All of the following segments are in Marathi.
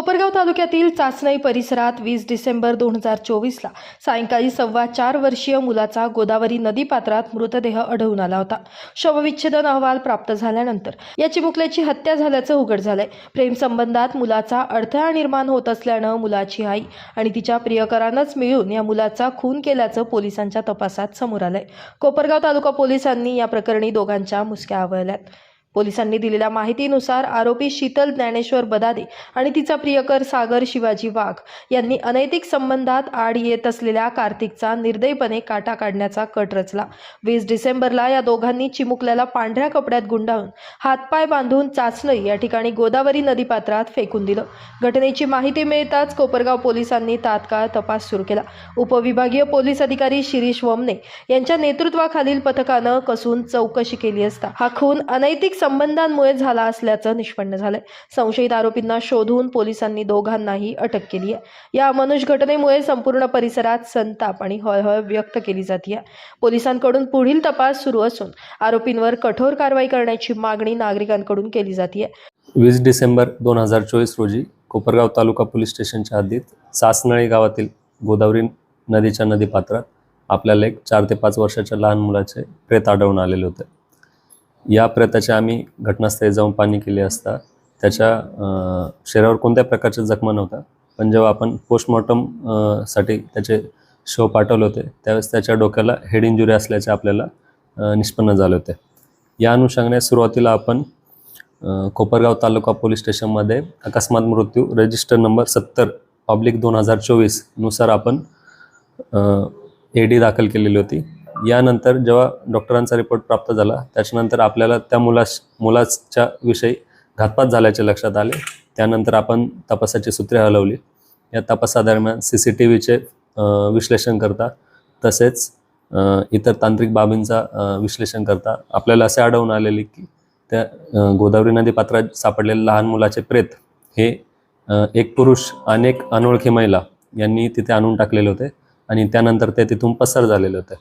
कोपरगाव तालुक्यातील चाचणी परिसरात वीस डिसेंबर दोन हजार चोवीसला सायंकाळी सव्वा चार वर्षीय मुलाचा गोदावरी नदीपात्रात मृतदेह आढळून आला होता. शवविच्छेदन अहवाल प्राप्त झाल्यानंतर या चिमुकल्याची हत्या झाल्याचं उघड झालंय. प्रेमसंबंधात मुलाचा अडथळा निर्माण होत असल्यानं मुलाची आई आणि तिच्या प्रियकरानंच मिळून या मुलाचा खून केल्याचं पोलिसांच्या तपासात समोर आलंय. कोपरगाव तालुका पोलिसांनी या प्रकरणी दोघांच्या मुसक्या आवळल्यात पोलिसांनी दिलेल्या माहितीनुसार आरोपी शीतल ज्ञानेश्वर बदादे आणि तिचा प्रियकर सागर शिवाजी वाघ यांनी अनैतिक संबंधात आड येत असलेल्या कार्तिकचा निर्दयपणे काटा काढण्याचा कट रचला. वीस डिसेंबरला या दोघांनी चिमुकल्याला पांढऱ्या कपड्यात गुंडाळून हातपाय बांधून चाचणई या ठिकाणी गोदावरी नदीपात्रात फेकून दिलं. घटनेची माहिती मिळताच कोपरगाव पोलिसांनी तात्काळ तपास सुरू केला. उपविभागीय पोलीस अधिकारी शिरीष वमने यांच्या नेतृत्वाखालील पथकानं कसून चौकशी केली असता हा खून अनैतिक संबंधांमुळे झाला असल्याचं निष्पन्न झालंय. संशयित आरोपींना शोधून पोलिसांनी दोघांनाही अटक केली आहे या मनुष्य घटनेमुळे संपूर्ण परिसरात संताप आणि हळहळ व्यक्त केली जाते पोलिसांकडून पुढील तपास सुरू असून आरोपींवर कठोर कारवाई करण्याची मागणी नागरिकांकडून केली जाते वीस डिसेंबर दोन हजार चोवीस रोजी कोपरगाव तालुका पोलीस स्टेशनच्या हद्दीत सासनळी गावातील गोदावरी नदीच्या नदीपात्रात आपल्याला एक चार ते पाच वर्षाच्या लहान मुलाचे प्रेत आढळून आलेले होते. या प्रेताचे आम्ही घटनास्थळी जाऊन पाणी केले असता त्याच्या शरीरावर कोणत्या प्रकारच्या जखमा नव्हता. पण जेव्हा आपण पोस्टमॉर्टमसाठी त्याचे शव पाठवले होते त्यावेळेस त्याच्या डोक्याला हेड इंजुरी असल्याचे आपल्याला निष्पन्न झाले होते. या अनुषंगाने सुरुवातीला आपण कोपरगाव तालुका पोलीस स्टेशनमध्ये अकस्मात मृत्यू रजिस्टर नंबर सत्तर पब्लिक दोन हजार चोवीसनुसार आपण ए डी दाखल केलेली होती. यानंतर जेव्हा डॉक्टरांचा रिपोर्ट प्राप्त झाला त्याच्यानंतर आपल्याला त्या मुलास मुलाच्या विषयी घातपात झाल्याचे लक्षात आले. त्यानंतर आपण तपासाची सूत्रे हलवली. या तपासादरम्यान सी सी टी व्हीचे विश्लेषण करता तसेच इतर तांत्रिक बाबींचा विश्लेषण करता. आपल्याला असे आढळून आलेले की त्या गोदावरी नदी पात्रात सापडलेले लहान मुलाचे प्रेत हे एक पुरुष आणि एक अनोळखी महिला यांनी तिथे आणून टाकलेले होते आणि त्यानंतर ते तिथून पसार झालेले होते.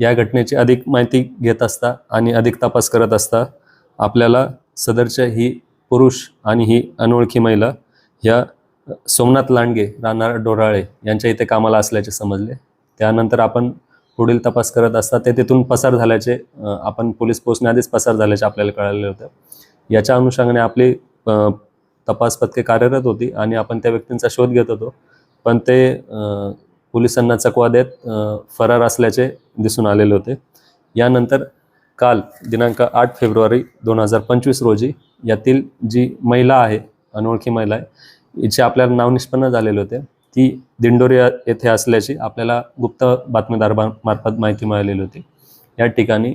या घटनेची अधिक माहिती घेत असता आणि अधिक तपास करत असता आपल्याला सदरच्या ही पुरुष आणि ही अनोळखी महिला ह्या सोमनाथ लांडगे राहणार डोराळे यांच्या इथे कामाला असल्याचे समजले. त्यानंतर आपण पुढील तपास करत असता ते तिथून पसार झाल्याचे आपण पोलीस पोचण्याआधीच पसार झाल्याचे आपल्याला कळाले होते. याच्या अनुषंगाने आपली तपास पथके कार्यरत होती आणि आपण त्या व्यक्तींचा शोध घेत होतो. पण ते पोलिसांना चकवा देत फरार असल्याचे दिसून आलेले होते. यानंतर काल दिनांक आठ फेब्रुवारी दोन हजार पंचवीस रोजी यातील जी महिला आहे अनोळखी महिला आहे हिचे आपल्याला नाव निष्पन्न झालेले होते. ती दिंडोरी येथे असल्याची आपल्याला गुप्त बातमीदार मार्फत माहिती मिळालेली होती. या ठिकाणी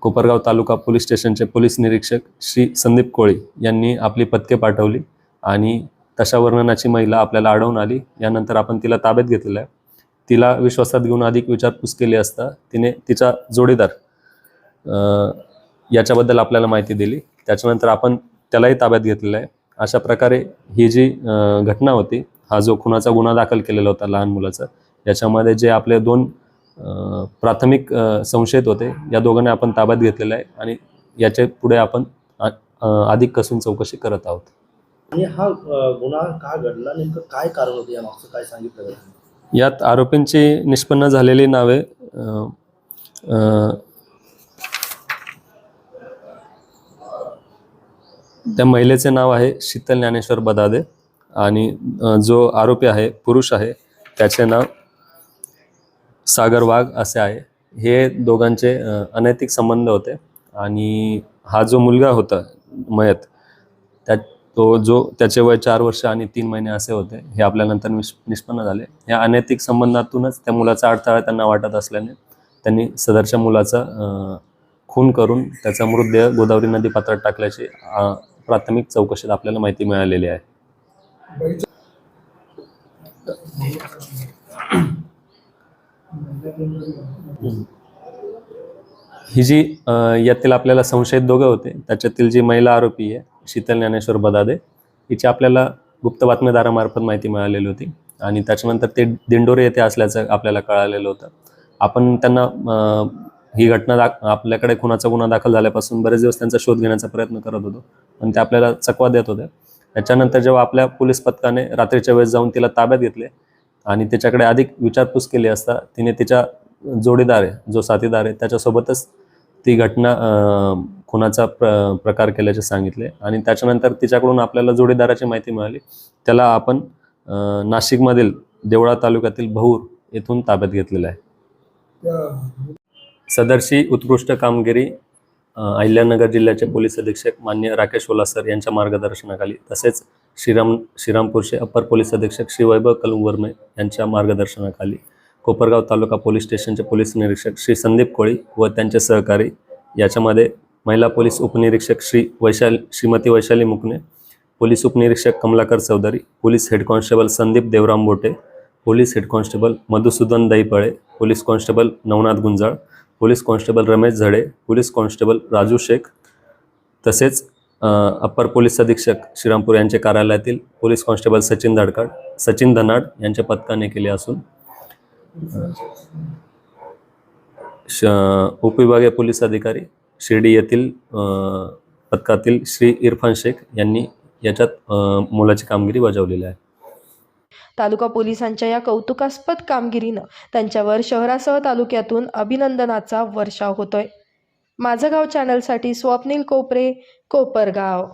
कोपरगाव तालुका पोलीस स्टेशनचे पोलीस निरीक्षक श्री संदीप कोळी यांनी आपली पथके पाठवली आणि तशा वर्णनाची महिला आपल्याला आढळून आली. यानंतर आपण तिला ताब्यात घेतलेलं आहे. तिला विश्वासात घेऊन अधिक विचारपूस केली असता तिने तिचा जोडीदार याच्याबद्दल आपल्याला माहिती दिली. त्याच्यानंतर आपण त्यालाही ताब्यात घेतलेलं आहे. अशा प्रकारे ही जी घटना होती हा जो खुनाचा गुन्हा दाखल केलेला होता लहान मुलाचा याच्यामध्ये जे आपले दोन प्राथमिक संशयित होते या दोघांना आपण ताब्यात घेतलेलं आहे आणि याच्यापुढे आपण अधिक कसून चौकशी करत आहोत. आणि हा गुन्हा का घडला? नेमकं काय कारण होतं? या मागचं काय सांगितलं यात आरोपींची निष्पन्न झालेली नावे त्या महिलेचे नाव आहे शीतल ज्ञानेश्वर बदादे आणि जो आरोपी आहे पुरुष आहे त्याचे नाव सागर वाघ असे आहे. हे दोघांचे अनैतिक संबंध होते आणि हा जो मुलगा होता मयत त्या तो जो त्याचे वय चार वर्ष आणि तीन महिने असे होते हे आपल्यानंतर निष्पन्न झाले. या अनैतिक संबंधातूनच त्या मुलाचा अडथळा त्यांना वाटत असल्याने त्यांनी सदरच्या मुलाचा खून करून त्याचा मृतदेह गोदावरी नदी पात्रात टाकल्याची प्राथमिक चौकशीत आपल्याला माहिती मिळालेली आहे. ही जी यातील आपल्याला संशयित दोघं होते त्याच्यातील जी महिला आरोपी आहे शीतल ज्ञानेश्वर बदादे हिची आपल्याला गुप्त बातमीदारामार्फत माहिती मिळालेली होती. आणि त्याच्यानंतर ते दिंडोरे येथे असल्याचं आपल्याला कळालेलं होतं. आपण त्यांना ही घटना दाख आपल्याकडे खुनाचा गुन्हा दाखल झाल्यापासून बरेच दिवस त्यांचा शोध घेण्याचा प्रयत्न करत होतो. पण ते आपल्याला चकवा देत होते. त्याच्यानंतर जेव्हा आपल्या पोलीस पथकाने रात्रीच्या वेळेस जाऊन तिला ताब्यात घेतले आणि तिच्याकडे अधिक विचारपूस केली असता तिने तिच्या जोडीदार आहे जो साथीदार आहे त्याच्यासोबतच ती घटना खुनाचा प्र प्रकार केल्याचे सांगितले. आणि त्याच्यानंतर तिच्याकडून आपल्याला जोडीदाराची माहिती मिळाली. त्याला आपण नाशिकमधील देवळा तालुक्यातील भऊर येथून ताब्यात घेतलेला आहे. सदरशी उत्कृष्ट कामगिरी अहिल्यानगर जिल्ह्याचे पोलीस अधीक्षक मान्य राकेश ओला सर यांच्या मार्गदर्शनाखाली तसेच श्रीराम श्रीरामपूरचे अपर पोलीस अधीक्षक श्री वैभव कलुंगवर्मे यांच्या मार्गदर्शनाखाली कोपरगाव तालुका पोलीस स्टेशनचे पोलीस निरीक्षक श्री संदीप कोळी व त्यांचे सहकारी याच्यामध्ये महिला पोलीस उपनिरीक्षक श्री वैशाली श्रीमती वैशाली मुकणे पोलीस उपनिरीक्षक Kamalakar Chaudhari police head constable Sandeep Devram Bote police head constable Madhusudan Dahiphale police constable Navnath Gunjal police constable Ramesh Zade police constable Raju Shaikh तसेच अप्पर पोलीस अधीक्षक श्रीरामपूर यांचे कार्यालयातील पोलीस कॉन्स्टेबल सचिन दाडकाड सचिन धनाड यांच्या पथकाने केले असून श उपविभागीय पोलीस अधिकारी शिर्डी येथील पथकातील श्री इरफान शेख यांनी याच्यात मोलाची कामगिरी बजावलेली आहे. तालुका पोलिसांच्या या कौतुकास्पद कामगिरीनं त्यांच्यावर शहरासह तालुक्यातून अभिनंदनाचा वर्षाव होतोय. माझं गाव चॅनलसाठी स्वप्नील कोपरे कोपरगाव.